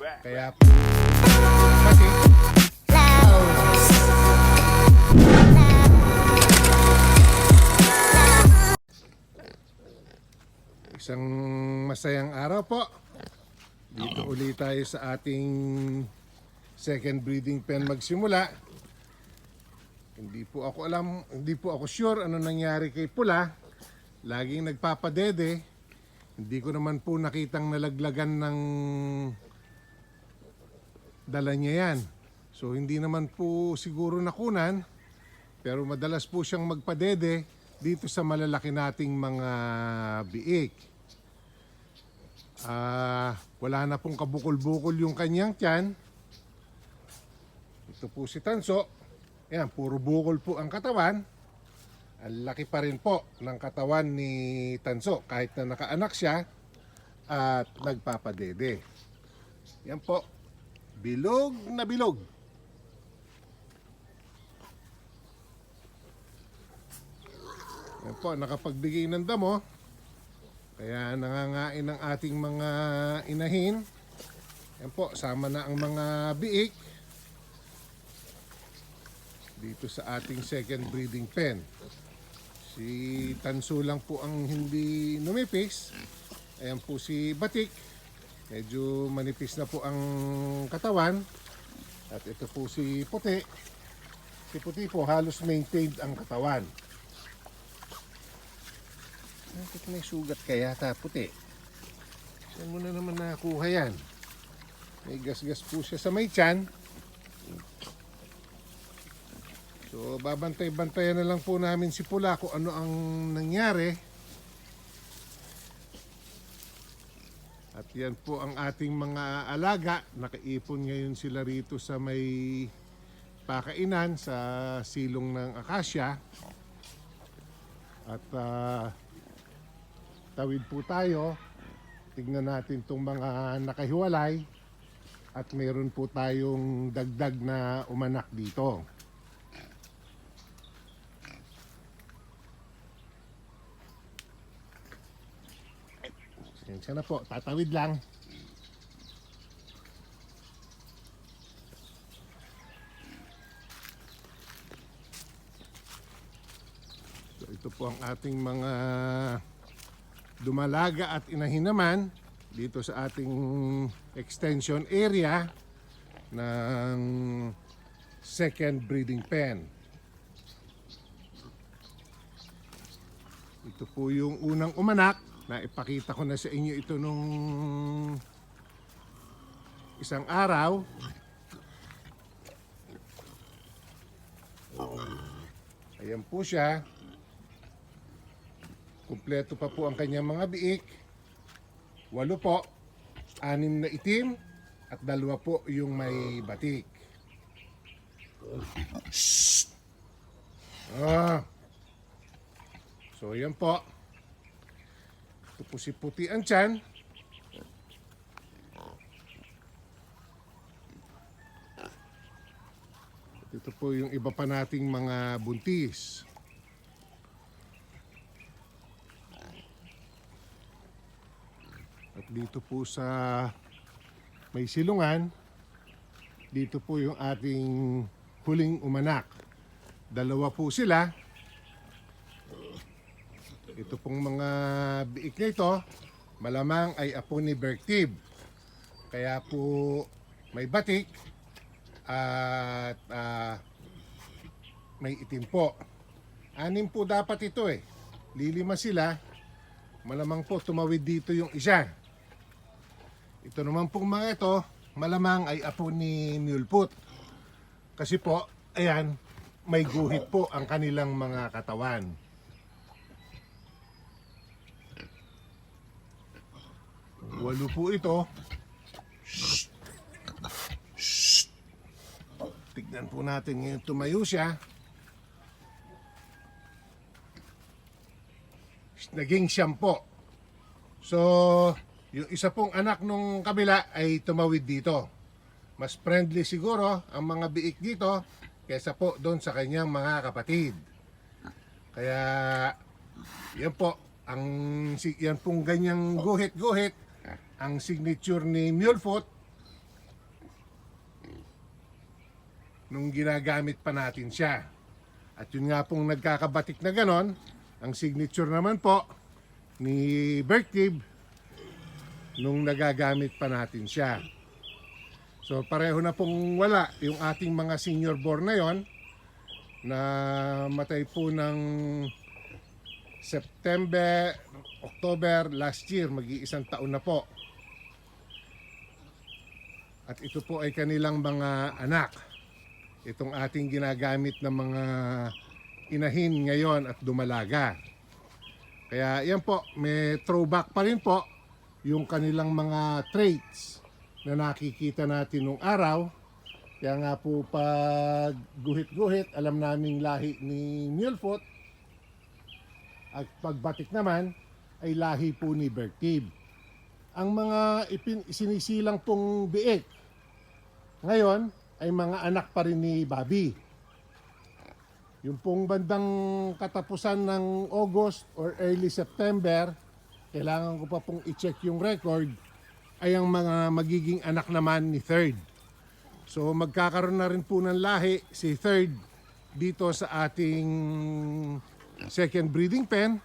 Kaya isang masayang araw po. Dito ulit tayo sa ating second breeding pen magsimula. Hindi po ako alam, hindi po ako sure ano nangyari kay Pula. Laging nagpapadede. Hindi ko naman po nakitang nalaglagan ng dala niya yan. So hindi naman po siguro nakunan. Pero madalas po siyang magpadede dito sa malalaki nating mga biik. Ah, wala na pong kabukol-bukol yung kanyang tiyan. Ito po si Tanso. Ayan, puro bukol po ang katawan. Ang laki pa rin po ng katawan ni Tanso kahit na nakaanak siya at nagpapadede. Yan po. Bilog na bilog. Yan po, nakapagbigay ng damo. Kaya nangangain ng ating mga inahin. Yan po, sama na ang mga biik dito sa ating second breeding pen. Si Tanso lang po ang hindi numipis. Ayan po si Batik. Medyo manipis na po ang katawan. At ito po si Puti. Si Puti po halos maintained ang katawan. Bakit may sugat kaya ta puti? Saan mo na naman nakakuha yan? May gasgas po siya sa may tiyan. So, babantay-bantayan na lang po namin si Pula kung ano ang nangyari. Yan po ang ating mga alaga. Nakaipon ngayon sila rito sa may pakainan sa silong ng akasya. At ah, tawid po tayo. Tignan natin itong mga nakahiwalay. At mayroon po tayong dagdag na umanak dito. Na po, tatawid lang. So ito po ang ating mga dumalaga at inahin naman dito sa ating extension area ng second breeding pen. Ito po yung unang umanak na ipakita ko na sa inyo ito nung isang araw. Ayan po siya. Kumpleto pa po ang kanyang mga biik. Walo po. Anim na itim at dalawa po yung may batik. Ah. So yan po. Ito po si puti ang tiyan. Ito po yung iba pa nating mga buntis. At dito po sa may silungan, dito po yung ating huling umanak. Dalawa po sila. Ito pong mga biik na ito, malamang ay apo ni Berktib. Kaya po may batik at ah, may itim po. Anim po dapat ito eh. Lilima sila. Malamang po tumawid dito yung isa. Ito naman pong mga ito, malamang ay apo ni Mulput. Kasi po, ayan, may guhit po ang kanilang mga katawan. Walo po ito. Shh. Shh. Tignan po natin ngayon tumayo siya. Naging siyam po. So, yung isa pong anak nung kabila ay tumawid dito. Mas friendly siguro ang mga biik dito kaysa po doon sa kanyang mga kapatid. Kaya, yan po, ang yan pong ganyang guhit-guhit ang signature ni Mulefoot nung ginagamit pa natin siya. At yun nga pong nagkakabatik na ganon, ang signature naman po ni Berktib nung nagagamit pa natin siya. So pareho na pong wala yung ating mga senior born na yon na matay po ng September, October last year, mag-iisang taon na po. At ito po ay kanilang mga anak. Itong ating ginagamit ng mga inahin ngayon at dumalaga. Kaya yan po, may throwback pa rin po yung kanilang mga traits na nakikita natin nung araw. Kaya nga po pag guhit-guhit, alam naming lahi ni Mulefoot. At pagbatik naman, ay lahi po ni Bertib. Ang mga ipin, sinisilang pong biik, ngayon ay mga anak pa rin ni Bobby. Yung pong bandang katapusan ng August or early September, kailangan ko pa pong i-check yung record, ay ang mga magiging anak naman ni Third. So magkakaroon na rin po ng lahi si Third dito sa ating second breeding pen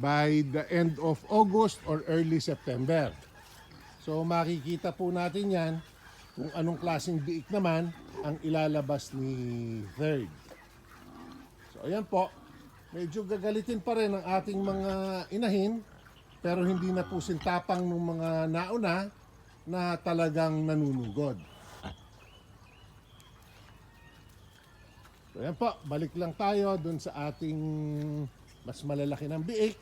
by the end of August or early September. So makikita po natin yan kung anong klaseng biik naman ang ilalabas ni Third. So ayan po, medyo gagalitin pa rin ang ating mga inahin pero hindi na po sintapang ng mga nauna na talagang nanunugod. So ayan po, balik lang tayo dun sa ating mas malalaki ng biik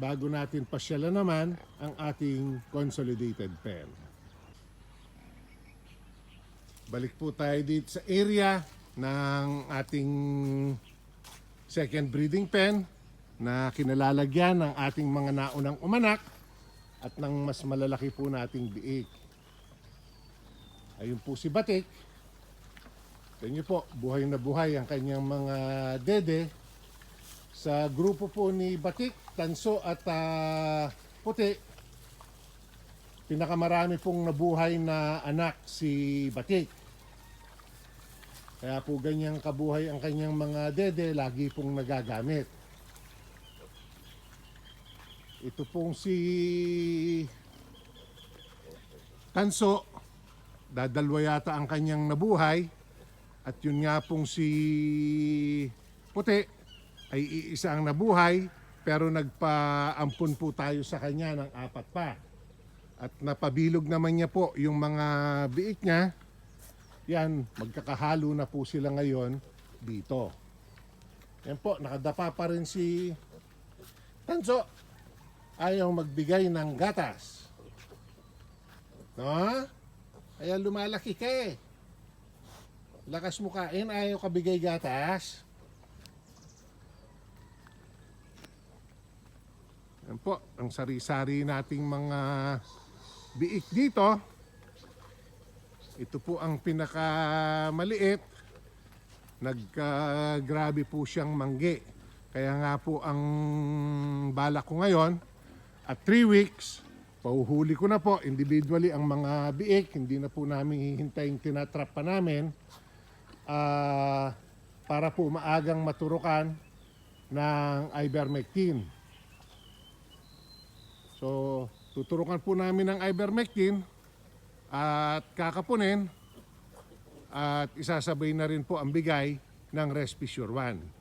bago natin pasyalan naman ang ating consolidated pen. Balik po tayo dito sa area ng ating second breeding pen na kinalalagyan ng ating mga naunang umanak at ng mas malalaki po nating biik. Ayun po si Batik. Niyo po, buhay na buhay ang kanyang mga dede. Sa grupo po ni Batik, Tanso at ah, Puti, pinakamarami pong nabuhay na anak si Batik. Kaya po ganyang kabuhay ang kanyang mga dede, lagi pong nagagamit. Ito pong si Tanso, dadalwa yata ang kanyang nabuhay. At yun nga pong si Puti ay iisa ang nabuhay pero nagpaampun po tayo sa kanya ng apat pa. At napabilog naman niya po yung mga biik niya. Yan, magkakahalo na po sila ngayon dito. Yan po, nakadapa pa rin si Tanso. Ayaw magbigay ng gatas. No? Kaya lumalaki ka eh. Lakas mo kain, ayaw ka bigay gatas. Yan po, ang sari-sari nating mga biik dito. Ito po ang pinakamaliit. Nagka-grabe po siyang manggi. Kaya nga po ang balak ko ngayon, at 3 weeks, pauhuli ko na po individually ang mga biik. Hindi na po namin hihintayin tinatrap pa namin. Ah, para po maagang maturukan ng ivermectin. So, tuturukan po namin ng ivermectin at kakapunin at isasabay na rin po ang bigay ng Respisure 1.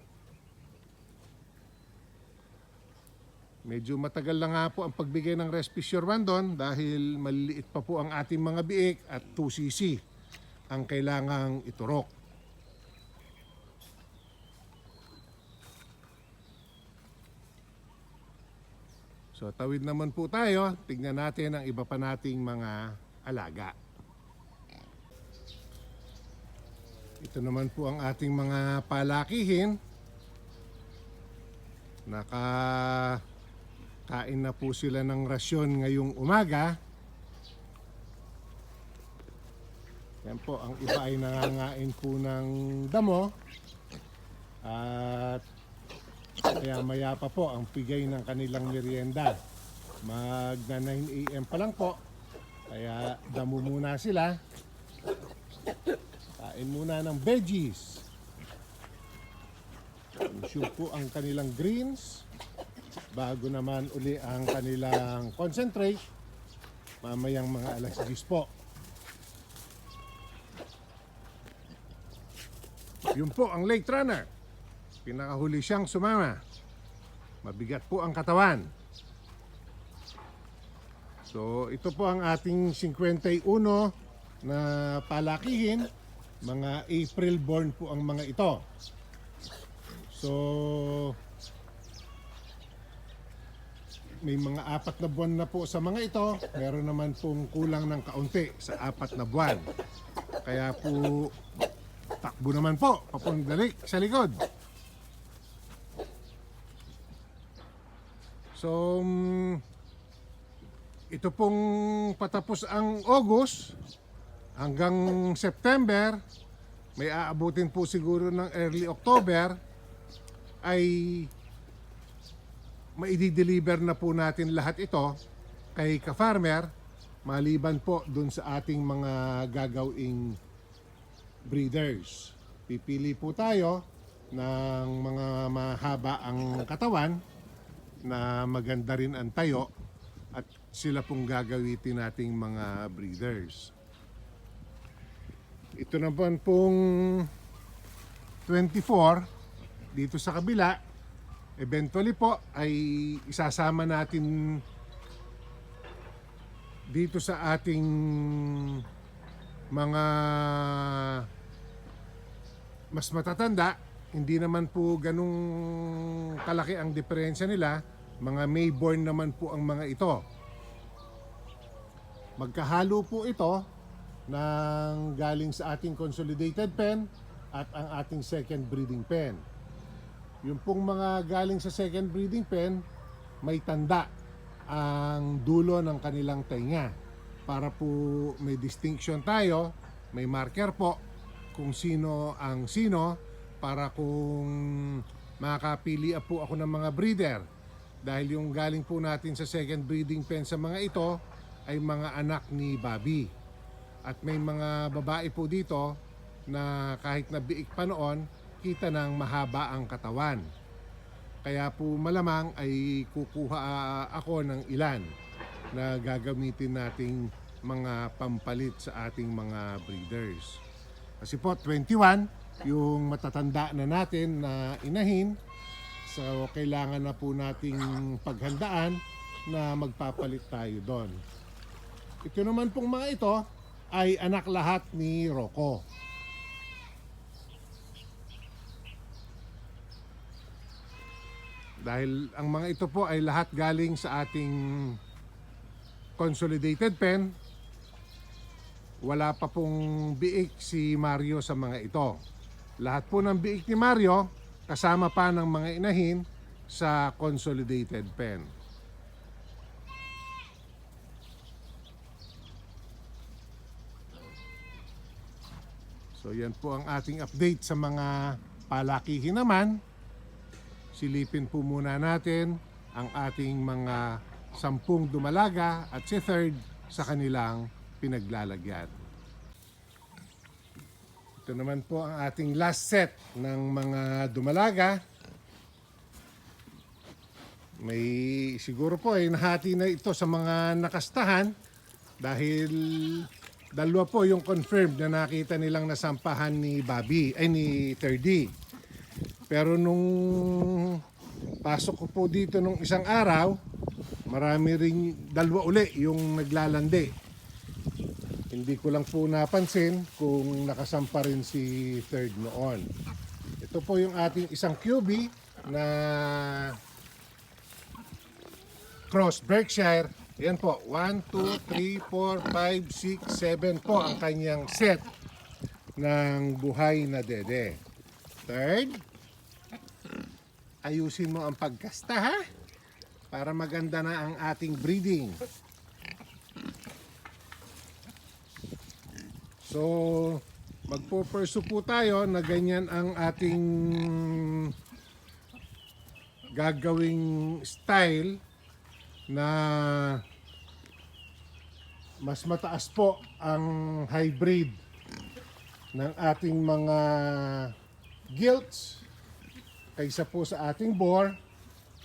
Medyo matagal na nga po ang pagbigay ng Respisure 1 doon dahil maliliit pa po ang ating mga biik at 2cc ang kailangang iturok. So tawid naman po tayo, tignan natin ang iba pa nating mga alaga. Ito naman po ang ating mga palakihin. Naka kain na po sila ng rasyon ngayong umaga. Yan po, ang iba ay nangangain po ng damo. At kaya maya pa po ang pigay ng kanilang merienda. Magna 9 a.m. pa lang po. Kaya damo muna sila. Kain muna ng veggies. Consume po ang kanilang greens bago naman uli ang kanilang concentrate mamayang mga alas 10 po. Yun po ang late runner. Pinakahuli siyang sumama. Mabigat po ang katawan. So ito po ang ating 51 na palakihin. Mga April born po ang mga ito. So may mga apat na buwan na po sa mga ito. Meron naman pong kulang ng kaunti sa apat na buwan. Kaya po takbo naman po papundalik sa likod. So mm, ito pong patapos ang August hanggang September may aabutin po siguro ng early October ay maidi-deliver na po natin lahat ito kay ka-farmer maliban po dun sa ating mga gagawing breeders. Pipili po tayo ng mga mahaba ang katawan na maganda rin ang tayo sila pong gagawitin nating mga breeders. Ito naman pong 24 dito sa kabila eventually po ay isasama natin dito sa ating mga mas matatanda hindi naman po ganung kalaki ang diferensya nila mga Mayborn naman po ang mga ito magkahalo po ito ng galing sa ating consolidated pen at ang ating second breeding pen yung pong mga galing sa second breeding pen, may tanda ang dulo ng kanilang tainga. Para po may distinction tayo, may marker po kung sino ang sino para kung makapili po ako ng mga breeder. Dahil yung galing po natin sa second breeding pen sa mga ito ay mga anak ni Bobby. At may mga babae po dito na kahit na biik pa noon, kita ng mahaba ang katawan. Kaya po malamang ay kukuha ako ng ilan na gagamitin nating mga pampalit sa ating mga breeders. Kasi po 21 yung matatanda na natin na inahin. So kailangan na po nating paghandaan na magpapalit tayo doon. Ito naman pong mga ito ay anak lahat ni Rocco. Dahil ang mga ito po ay lahat galing sa ating consolidated pen. Wala pa pong biik si Mario sa mga ito. Lahat po ng biik ni Mario kasama pa ng mga inahin sa consolidated pen. So yan po ang ating update sa mga palakihin naman silipin po muna natin ang ating mga sampung dumalaga at si third sa kanilang pinaglalagyan. Ito naman po ang ating last set ng mga dumalaga. May siguro po ay nahati na ito sa mga nakastahan dahil dalawa po yung confirmed na nakita nilang nasampahan ni Bobby ay ni 3D. Pero nung pasok ko po dito nung isang araw, marami ring dalawa uli yung naglalandi. Hindi ko lang po napansin kung nakasampa rin si third noon. Ito po yung ating isang QB na Cross Berkshire. Yan po, 1, 2, 3, 4, 5, 6, 7 po ang kanyang set ng buhay na dede. Third, ayusin mo ang pagkasta ha? Para maganda na ang ating breeding. So magpo-pursue po tayo na ganyan ang ating gagawing style na mas mataas po ang hybrid ng ating mga gilts kaysa po sa ating bore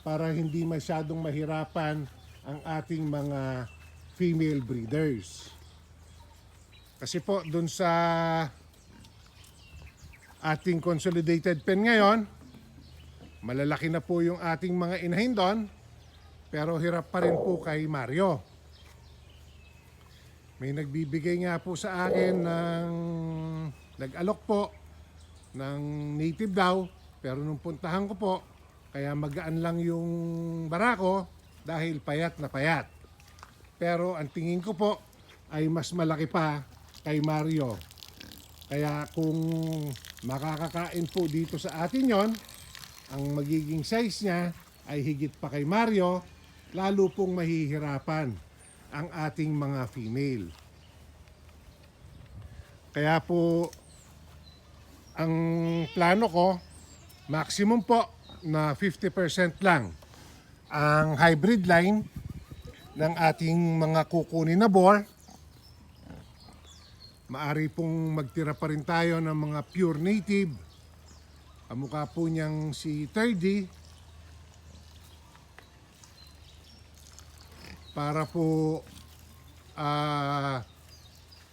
para hindi masyadong mahirapan ang ating mga female breeders. Kasi po dun sa ating consolidated pen ngayon, malalaki na po yung ating mga inahin doon, pero hirap pa rin po kay Mario. May nagbibigay nga po sa akin ng nag-alok po ng native daw, pero nung puntahan ko po, kaya magaan lang yung barako dahil payat na payat. Pero ang tingin ko po ay mas malaki pa kay Mario. Kaya kung makakakain po dito sa atin yon, ang magiging size niya ay higit pa kay Mario, lalo pong mahihirapan ang ating mga female. Kaya po, ang plano ko, maximum po na 50% lang ang hybrid line ng ating mga kukunin na bore. Maari pong magtira pa rin tayo ng mga pure native. Kamukha po niyang si 30 para po ah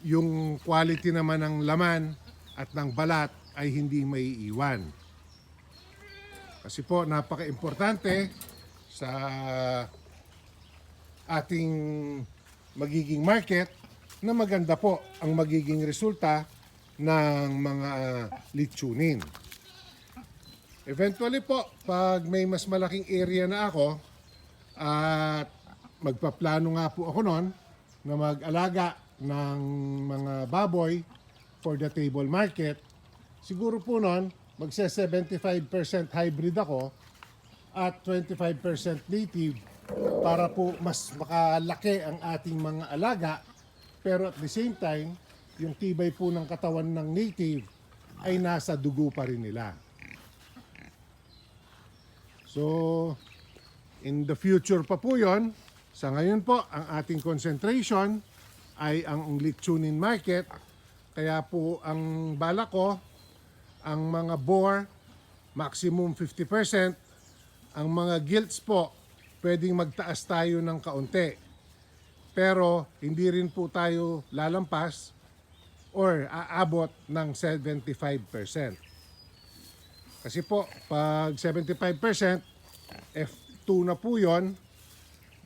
yung quality naman ng laman at ng balat ay hindi may iwan. Kasi po napaka-importante sa ating magiging market na maganda po ang magiging resulta ng mga litsunin. Eventually po, pag may mas malaking area na ako at magpaplano nga po ako noon na mag-alaga ng mga baboy for the table market, siguro po noon magse 75% hybrid ako at 25% native para po mas makalaki ang ating mga alaga pero at the same time yung tibay po ng katawan ng native ay nasa dugo pa rin nila. So, in the future pa po yon. Sa ngayon po, ang ating concentration ay ang litsunin market. Kaya po ang bala ko, ang mga boar, maximum 50%. Ang mga gilts po, pwedeng magtaas tayo ng kaunti. Pero hindi rin po tayo lalampas or aabot ng 75%. Kasi po, pag 75%, F2 na po yon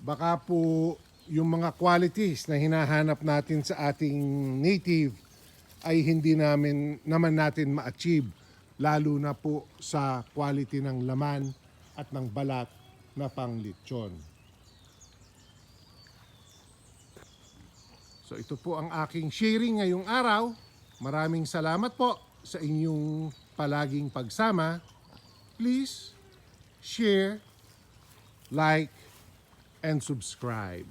baka po yung mga qualities na hinahanap natin sa ating native ay hindi namin naman natin ma-achieve lalo na po sa quality ng laman at ng balat na panglitsyon. So ito po ang aking sharing ngayong araw. Maraming salamat po sa inyong palaging pagsama. Please share, like, and subscribe.